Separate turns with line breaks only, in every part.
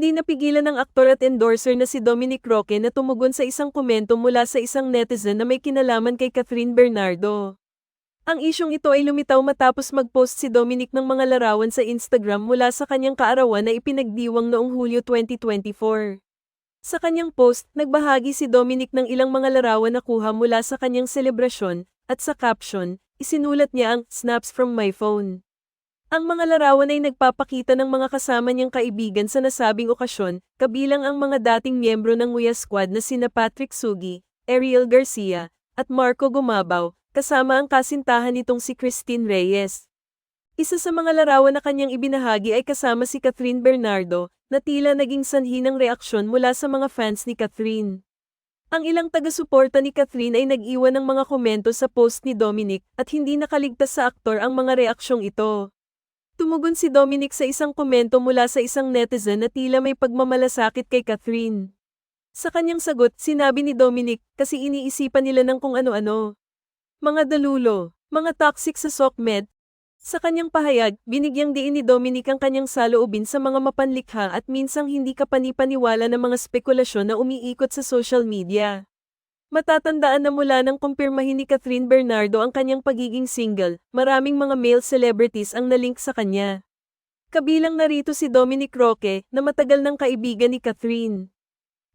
Hindi napigilan ng aktor at endorser na si Dominic Roque na tumugon sa isang komento mula sa isang netizen na may kinalaman kay Catherine Bernardo. Ang isyong ito ay lumitaw matapos mag-post si Dominic ng mga larawan sa Instagram mula sa kanyang kaarawan na ipinagdiwang noong Hulyo 2024. Sa kanyang post, nagbahagi si Dominic ng ilang mga larawan na kuha mula sa kanyang selebrasyon, at sa caption, isinulat niya ang snaps from my phone. Ang mga larawan ay nagpapakita ng mga kasama niyang kaibigan sa nasabing okasyon, kabilang ang mga dating miyembro ng Nguya Squad na sina Patrick Sugi, Ariel Garcia, at Marco Gumabaw, kasama ang kasintahan nitong si Christine Reyes. Isa sa mga larawan na kanyang ibinahagi ay kasama si Catherine Bernardo, na tila naging sanhi ng reaksyon mula sa mga fans ni Catherine. Ang ilang taga-suporta ni Catherine ay nag-iwan ng mga komento sa post ni Dominic at hindi nakaligtas sa aktor ang mga reaksyong ito. Tumugon si Dominic sa isang komento mula sa isang netizen na tila may pagmamalasakit kay Catherine. Sa kanyang sagot, sinabi ni Dominic, kasi iniisipan nila ng kung ano-ano. Mga dalulo, mga toxic sa SOCMED. Sa kanyang pahayag, binigyang diin ni Dominic ang kanyang saloobin sa mga mapanlikha at minsang hindi kapanipaniwala ng mga spekulasyon na umiikot sa social media. Matatandaan na mula nang kumpirmahin ni Catherine Bernardo ang kanyang pagiging single, maraming mga male celebrities ang nalink sa kanya. Kabilang narito si Dominic Roque, na matagal ng kaibigan ni Catherine.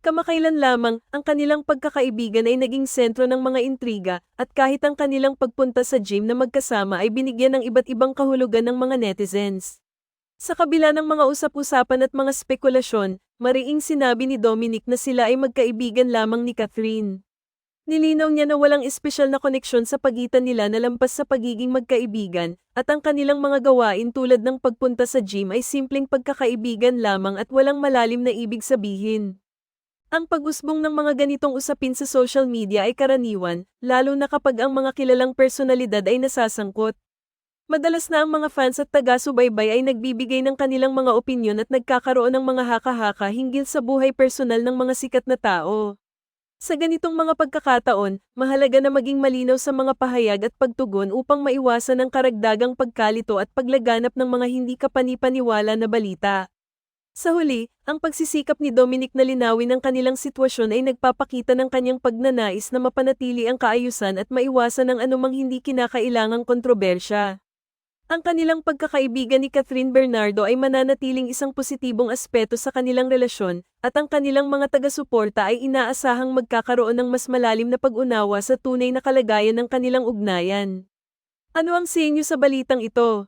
Kamakailan lamang, ang kanilang pagkakaibigan ay naging sentro ng mga intriga, at kahit ang kanilang pagpunta sa gym na magkasama ay binigyan ng iba't ibang kahulugan ng mga netizens. Sa kabila ng mga usap-usapan at mga spekulasyon, mariing sinabi ni Dominic na sila ay magkaibigan lamang ni Catherine. Nilinaw niya na walang espesyal na koneksyon sa pagitan nila na lampas sa pagiging magkaibigan, at ang kanilang mga gawain tulad ng pagpunta sa gym ay simpleng pagkakaibigan lamang at walang malalim na ibig sabihin. Ang pag-usbong ng mga ganitong usapin sa social media ay karaniwan, lalo na kapag ang mga kilalang personalidad ay nasasangkot. Madalas na ang mga fans at taga-subaybay ay nagbibigay ng kanilang mga opinyon at nagkakaroon ng mga haka-haka hinggil sa buhay personal ng mga sikat na tao. Sa ganitong mga pagkakataon, mahalaga na maging malinaw sa mga pahayag at pagtugon upang maiwasan ang karagdagang pagkalito at paglaganap ng mga hindi kapanipaniwala na balita. Sa huli, ang pagsisikap ni Dominic na linawin ang kanilang sitwasyon ay nagpapakita ng kanyang pagnanais na mapanatili ang kaayusan at maiwasan ang anumang hindi kinakailangang kontrobersya. Ang kanilang pagkakaibigan ni Catherine Bernardo ay mananatiling isang positibong aspeto sa kanilang relasyon, at ang kanilang mga taga-suporta ay inaasahang magkakaroon ng mas malalim na pag-unawa sa tunay na kalagayan ng kanilang ugnayan. Ano ang sinyo sa balitang ito?